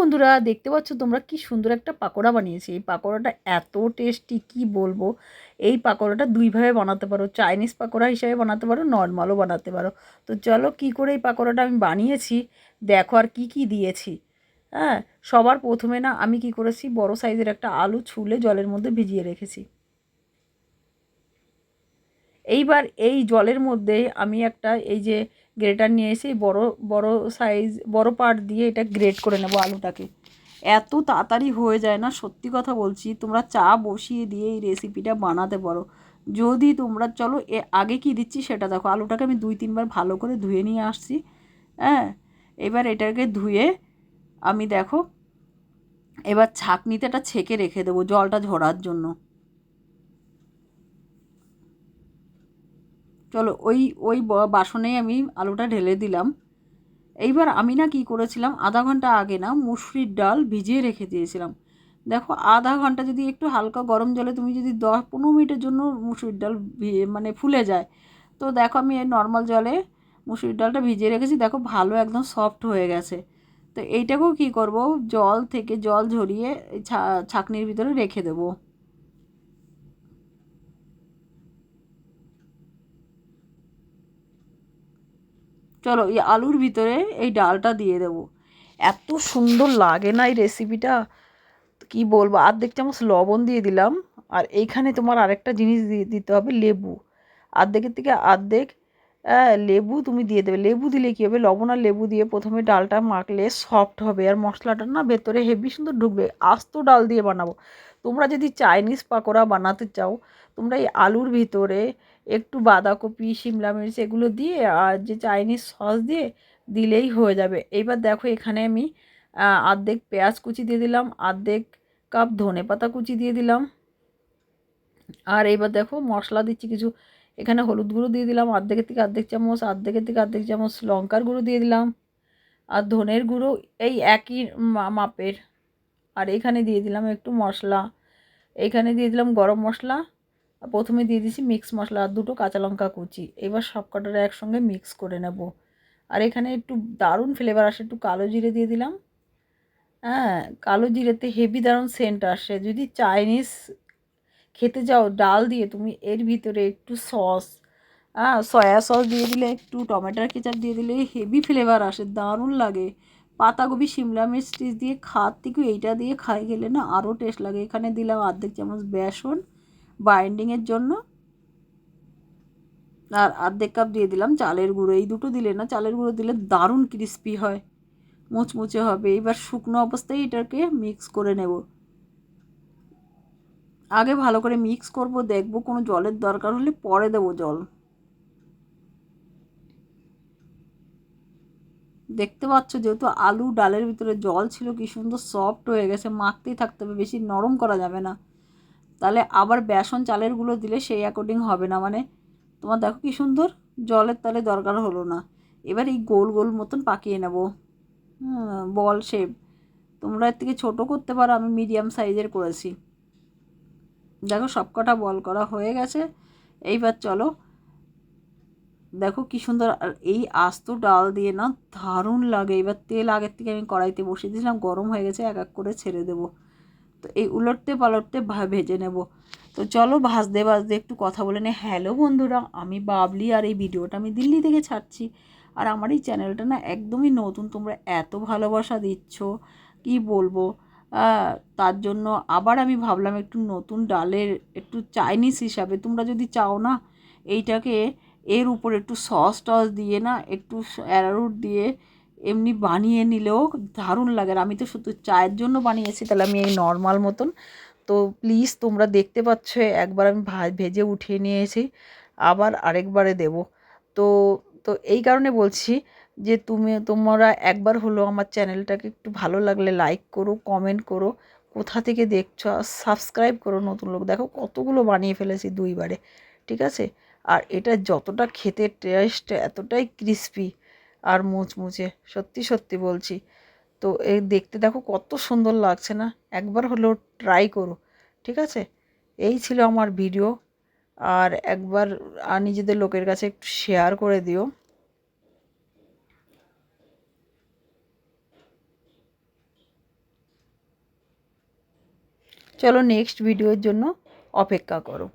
বন্ধুরা, দেখতে পাচ্ছ তোমরা কি সুন্দর একটা পাকোড়া বানিয়েছি। এই পাকোড়াটা এত টেস্টি, কি বলব? এই পাকোড়াটা দুইভাবে বানাতে পারো। চাইনিজ পাকোড়া হিসাবে বানাতে পারো, নর্মালও বানাতে পারো। তো চলো কি করে এই পাকোড়াটা আমি বানিয়েছি, দেখো আর কি কি দিয়েছি। হ্যাঁ সবার প্রথমে না আমি কি করেছি, বড় সাইজের একটা আলু ছুলে জলের মধ্যে ভিজিয়ে রেখেছি। এইবার এই জলের মধ্যে আমি একটা এই যে গ্রেটার নিয়ে এসে বড় বড় সাইজ বড় পার্ট দিয়ে এটা গ্রেট করে নেব আলুটাকে। এত তাড়াতাড়ি হয়ে যায় না, সত্যি কথা বলছি। তোমরা চা বসিয়ে দিয়ে এই রেসিপিটা বানাতে পারো। যদি তোমরা, চলো এ, আগে কি দিচ্ছি সেটা দেখো। আলুটাকে আমি দুই, তিনবার ভালো করে ধুয়ে নিয়ে আসছি হ্যাঁ? এবার এটাকে ধুয়ে আমি দেখো, এবার ছাঁকনিতে এটা ছেঁকে রেখে দেবো জলটা ঝরার জন্য। চলো ওই ওই বাসনেই আমি আলুটা ঢেলে দিলাম। এইবার আমি না কি করেছিলাম, আধা ঘণ্টা আগে না মুসুরির ডাল ভিজিয়ে রেখে দিয়েছিলাম। দেখো, আধা ঘণ্টা যদি একটু হালকা গরম জলে তুমি যদি দশ পনেরো মিনিটের জন্য মুসুরির ডাল মানে ফুলে যায়, তো দেখো আমি এই নর্মাল জলে মুসুরির ডালটা ভিজিয়ে রেখেছি, দেখো ভালো একদম সফট হয়ে গেছে। তো এইটাকেও কী করব, জল থেকে জল ঝরিয়ে ছাকনির ভিতরে রেখে দেবো। চলো, এই আলুর ভিতরে এই ডালটা দিয়ে দেবো। এত সুন্দর লাগে না এই রেসিপিটা কি বলব? আর্ধেক চামচ লবণ দিয়ে দিলাম, আর এইখানে তোমার আরেকটা জিনিস দিতে হবে, লেবু। আর্ধেকের থেকে আর্ধেক লেবু তুমি দিয়ে দেবে। লেবু দিলে কী হবে? লবণ আর লেবু দিয়ে প্রথমে ডালটা মাখলে সফট হবে আর মশলাটা না ভেতরে হেভি সুন্দর ঢুকবে। আস্ত ডাল দিয়ে বানাবো। তোমরা যদি চাইনিজ পাকোড়া বানাতে চাও, তোমরা এই আলুর ভিতরে একটু বাঁধাকপি শিমলা মির্চ এগুলো দিয়ে আর যে চাইনিজ সস দিয়ে দিলেই হয়ে যাবে। এইবার দেখো এখানে আমি আর্ধেক পেঁয়াজ কুচি দিয়ে দিলাম আর্ধেক কাপ ধনে পাতা কুচি দিয়ে দিলাম। আর এইবার দেখো মশলা দিচ্ছি কিছু এখানে হলুদ গুঁড়ো দিয়ে দিলাম আর্ধেকের থেকে আর্ধেক চামচ আর্ধেকের থেকে আর্ধেক চামচ লঙ্কার গুঁড়ো দিয়ে দিলাম আর ধনের গুঁড়ো এই একই মাপের। আর এখানে দিয়ে দিলাম একটু মশলা। এইখানে দিয়ে দিলাম গরম মশলা। প্রথমে দিয়ে দিছি মিক্স মশলা আর দুটো কাঁচা লঙ্কা কুচি। এবার সব কটাটা একসঙ্গে মিক্স করে নেব। আর এখানে একটু দারুণ ফ্লেভার আসে, একটু কালো জিরে দিয়ে দিলাম। হ্যাঁ কালো জিরেতে হেভি দারুণ সেন্ট আসে। যদি চাইনিজ খেতে যাও, ডাল দিয়ে তুমি এর ভিতরে একটু সস হ্যাঁ সয়া সস দিয়ে দিলে, একটু টমেটোর কেচাপ দিয়ে দিলে হেভি ফ্লেভার আসে, দারুণ লাগে। পাতাকপি শিমলা মির্চ দিয়ে খাওয়ার থেকে এইটা দিয়ে খাই গেলে না আরও টেস্ট লাগে। এখানে দিলাম অর্ধেক চামচ বেসন বাইন্ডিংয়ের জন্য, আর অর্ধেক কাপ দিয়ে দিলাম চালের গুঁড়ো। এই দুটো দিলে না চালের গুঁড়ো দিলে দারুণ ক্রিস্পি হয়, মুচমুচে হবে। এবার শুকনো অবস্থায় এটাকে মিক্স করে নেব। আগে ভালো করে মিক্স করব, দেখব কোনো জলের দরকার হলে পরে দেবো জল। দেখতে পাচ্ছ যেহেতু আলু ডালের ভিতরে জল ছিল, কি সুন্দর সফট হয়ে গেছে, মাখতেই থাকতে হবে, বেশি নরম করা যাবে না। তাহলে আবার বেসন চালেরগুলো দিলে সেই অ্যাকর্ডিং হবে না মানে তোমার দেখো কি সুন্দর জলের তালে দরকার হলো না। এবার এই গোল গোল মতন পাকিয়ে নেব। বল শেপ তোমরা এর থেকে ছোটো করতে পারো, আমি মিডিয়াম সাইজের করেছি। দেখো সবকটা বল করা হয়ে গেছে। এইবার চলো। দেখো কি সুন্দর, আর এই আস্ত ডাল দিয়ে না দারুণ লাগে। এবার তেল আগের থেকে আমি কড়াইতে বসিয়ে দিয়েছিলাম, গরম হয়ে গেছে, এক এক করে ছেড়ে দেবো। তো এই উলটতে পালটতে ভেজে নেব। তো চলো ভাজতে ভাজতে একটু কথা বলে নে। হ্যালো বন্ধুরা, আমি বাবলি, আর এই ভিডিওটা আমি দিল্লি থেকে ছাড়ছি। আর আমার এই চ্যানেলটা না একদমই নতুন, তোমরা এত ভালোবাসা দিচ্ছ, কি বলব? তার জন্য আবার আমি ভাবলাম একটু নতুন ডালের একটু চাইনিজ হিসাবে, তোমরা যদি চাও না, এইটাকে এর উপর একটু সস টস দিয়ে না, একটু অ্যারারুট দিয়ে এমনি বানিয়ে নিলেও দারুণ লাগে। আর আমি তো শুধু চায়ের জন্য বানিয়েছি, তাহলে আমি এই নর্মাল মতন। তো প্লিজ তোমরা দেখতে পাচ্ছ, একবার আমি ভেজে উঠিয়ে নিয়েছি, আবার আরেকবারে দেব। তো তো এই কারণে বলছি যে তুমি, তোমরা একবার হলো আমার চ্যানেলটাকে একটু ভালো লাগলে লাইক করো কমেন্ট করো। কোথা থেকে দেখছ? সাবস্ক্রাইব করো নতুন লোক। দেখো কতগুলো বানিয়ে ফেলেছি দুইবারে, ঠিক আছে? আর এটা যতটা খেতে টেস্ট এতটাই ক্রিস্পি আর মুচমুচে, সত্যি সত্যি বলছি। তো এই দেখতে দেখো কত সুন্দর লাগছে না? একবার হলেও ট্রাই করো, ঠিক আছে? এই ছিল আমার ভিডিও আর একবার নিজেদের লোকের কাছে একটু শেয়ার করে দিও। চলো নেক্সট ভিডিওর জন্য অপেক্ষা করো।